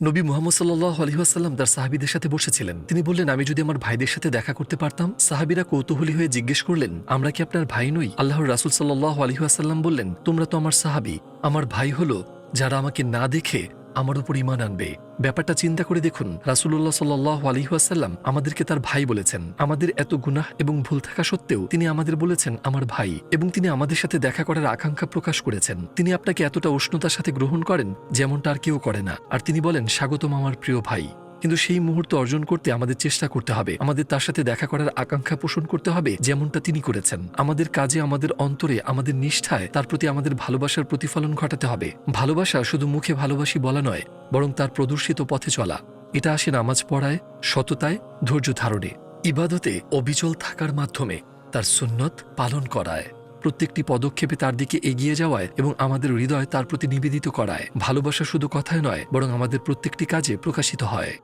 নবী মোহাম্মদ সাল্লাহ আলহিহাসাল্লাম তার সাহাবিদের সাথে বসেছিলেন। তিনি বললেন, আমি যদি আমার ভাইদের সাথে দেখা করতে পারতাম, সাহাবিরা কৌতূহলী হয়ে জিজ্ঞেস করলেন, আমরা কি আপনার ভাই নই? আল্লাহর রাসুল সাল্লাহ আলহিহাসাল্লাম বললেন, তোমরা তো আমার সাহাবি। আমার ভাই হলো যারা আমাকে না দেখে আমার উপর ইমান আনবে। ব্যাপারটা চিন্তা করে দেখুন রাসুল্লাহ সাল্লাহ আলহিহাসাল্লাম আমাদেরকে তার ভাই বলেছেন। আমাদের এত গুনাহ এবং ভুল থাকা সত্ত্বেও তিনি আমাদের বলেছেন, আমার ভাই। এবং তিনি আমাদের সাথে দেখা করার আকাঙ্ক্ষা প্রকাশ করেছেন। তিনি আপনাকে এতটা উষ্ণতার সাথে গ্রহণ করেন, যেমনটা আর কেউ করে না। আর তিনি বলেন, স্বাগতম আমার প্রিয় ভাই। কিন্তু সেই মুহূর্ত অর্জন করতে আমাদের চেষ্টা করতে হবে। আমাদের তার সাথে দেখা করার আকাঙ্ক্ষা পোষণ করতে হবে, যেমনটা তিনি করেছেন। আমাদের কাজে, আমাদের অন্তরে, আমাদের নিষ্ঠায় তার প্রতি আমাদের ভালোবাসার প্রতিফলন ঘটাতে হবে। ভালোবাসা শুধু মুখে ভালোবাসি বলা নয়, বরং তার প্রদর্শিত পথে চলা। এটা আসে নামাজ পড়ায়, সততায়, ধৈর্য ধারণে। ইবাদতে অবিচল থাকার মাধ্যমে তার সুন্নত পালন করায়। প্রত্যেকটি পদক্ষেপে তার দিকে এগিয়ে যাওয়ায় এবং আমাদের হৃদয় তার প্রতি নিবেদিত করায়। ভালোবাসা শুধু কথায় নয়, বরং আমাদের প্রত্যেকটি কাজে প্রকাশিত হয়।